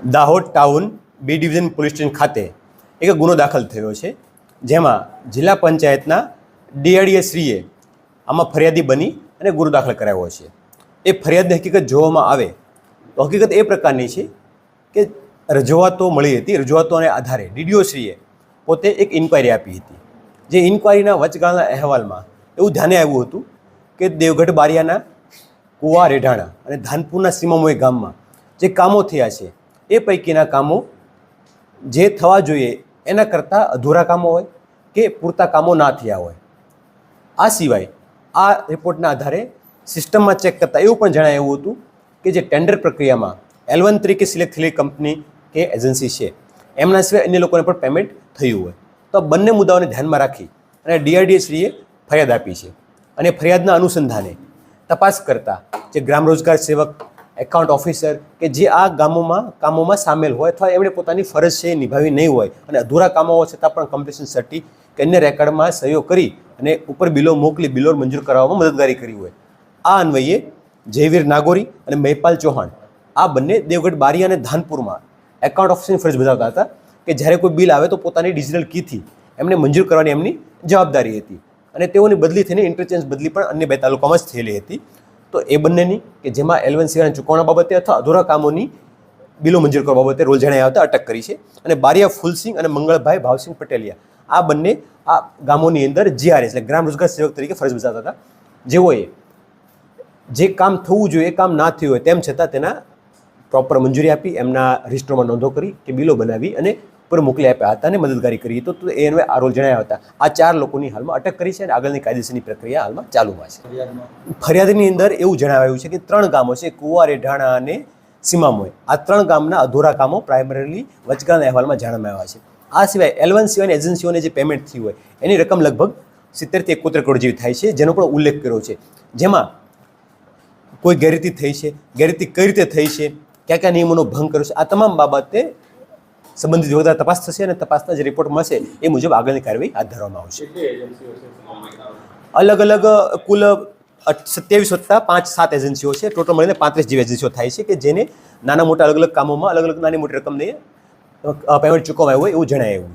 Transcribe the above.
Dahod town B division police station ખાતે એક ગુનો દાખલ થયો છે, જેમાં જિલ્લા પંચાયતના ડીઆરડીએ શ્રીએ આમાં ફરિયાદી બની અને ગુનો દાખલ કરાવ્યો છે. એ ફરિયાદની હકીકત જોવામાં આવે તો હકીકત એ પ્રકારની છે કે રજૂઆતો મળી હતી, રજૂઆતોને આધારે ડીડીઓ શ્રીએ પોતે એક ઇન્ક્વાયરી આપી હતી. જે ઇન્ક્વાયરીના વચગાળાના અહેવાલમાં એવું ધ્યાને આવ્યું હતું કે દેવગઢ બારિયાના કુવા રેઢાણા અને ધાનપુરના સીમામોય ગામમાં જે કામો થયા છે એ પૈકીના કામો જે થવા જોઈએ, એના કરતાં અધૂરા કામો હોય કે પૂરતા કામો ના થયા હોય. આ સિવાય આ રિપોર્ટના આધારે સિસ્ટમમાં ચેક કરતાં એવું પણ જણાવ્યું હતું કે જે ટેન્ડર પ્રક્રિયામાં એલવન તરીકે સિલેક્ટ થયેલી કંપની કે એજન્સી છે, એમના સિવાય અન્ય લોકોને પણ પેમેન્ટ થયું હોય. તો બંને મુદ્દાઓને ધ્યાનમાં રાખી અને ડીઆરડીએસીએ ફરિયાદ આપી છે. અને ફરિયાદના અનુસંધાને તપાસ કરતા જે ગ્રામ રોજગાર સેવક એકાઉન્ટ ઓફિસર કે જે આ ગામોમાં, કામોમાં સામેલ હોય અથવા એમણે પોતાની ફરજ છે એ નિભાવી નહીં હોય. અને અધૂરા કામો છતાં પણ કમ્પ્લીશન સર્ટી કે અન્ય રેકર્ડમાં સહયોગ કરી અને ઉપર બિલો મોકલી બિલો મંજૂર કરવામાં મદદગારી કરી હોય. આ અન્વયે જયવીર નાગોરી અને મહેપાલ ચૌહાણ, આ બંને દેવગઢ, બારી અને ધાનપુરમાં એકાઉન્ટ ઓફિસની ફરજ બજાવતા હતા કે જ્યારે કોઈ બિલ આવે તો પોતાની ડિજિટલ કીથી એમને મંજૂર કરવાની એમની જવાબદારી હતી. અને તેઓની બદલી થઈને ઇન્ટરચેન્જ બદલી પણ અન્ય બે તાલુકામાં જ થયેલી હતી. તો એ બંનેની કે જેમાં એલવન સિવાયના ચૂકવણા બાબતે અથવા અધૂરા કામોની બિલો મંજૂર કરવા બાબતે રોલ જણાયા હતા અટક કરી છે. અને બારિયા ફૂલસિંહ અને મંગળભાઈ ભાવસિંહ પટેલિયા, આ બંને આ ગામોની અંદર જીઆરએસ એટલે ગ્રામ રોજગાર સેવક તરીકે ફરજ બજાવતા હતા. જેઓએ જે કામ થવું જોઈએ, એ કામ ના થયું હોય, તેમ છતાં તેના પ્રોપર મંજૂરી આપી, એમના રજિસ્ટરમાં નોંધો કરી કે બિલો બનાવી અને પર મોકલી આપ્યા હતા અને મદદગારી કરી. તો તો એ અન્વયે આ રોલ જણાયા હતા. આ ચાર લોકોની હાલમાં અટક કરી છે અને આગળની કાયદેસરની પ્રક્રિયા હાલમાં ચાલુમાં છે. ફરિયાદની અંદર એવું જણાવાયું છે કે ત્રણ ગામો છે કુવા રેઢાણા અને સીમામોય આ ત્રણ ગામના અધૂરા કામો પ્રાઇમરીલી વચગાળાના અહેવાલમાં જાણવામાં આવ્યા છે. આ સિવાય એલવન સિવાયની એજન્સીઓને જે પેમેન્ટ થયું હોય, એની રકમ લગભગ સિત્તેરથી એકોતેર કરોડ જેવી થાય છે, જેનો પણ ઉલ્લેખ કર્યો છે. જેમાં કોઈ ગેરરીતિ થઈ છે, ગેરરીતિ કઈ રીતે થઈ છે કયા કયા નિયમોનો ભંગ કર્યો છે? આ તમામ બાબતે સંબંધિત વિભાગ દ્વારા તપાસ થશે અને તપાસના જે રિપોર્ટ મળશે એ મુજબ આગળની કાર્યવાહી હાથ ધરવામાં આવશે. અલગ અલગ કુલ સત્યાવીસ વત્તા પાંચ સાત એજન્સીઓ છે. ટોટલ મળીને પાંત્રીસ જેવી એજન્સીઓ થાય છે કે જેને નાના મોટા અલગ અલગ કામોમાં અલગ અલગ નાની મોટી રકમને પેમેન્ટ ચૂકવાયું હોય એવું જણાય એવું છે.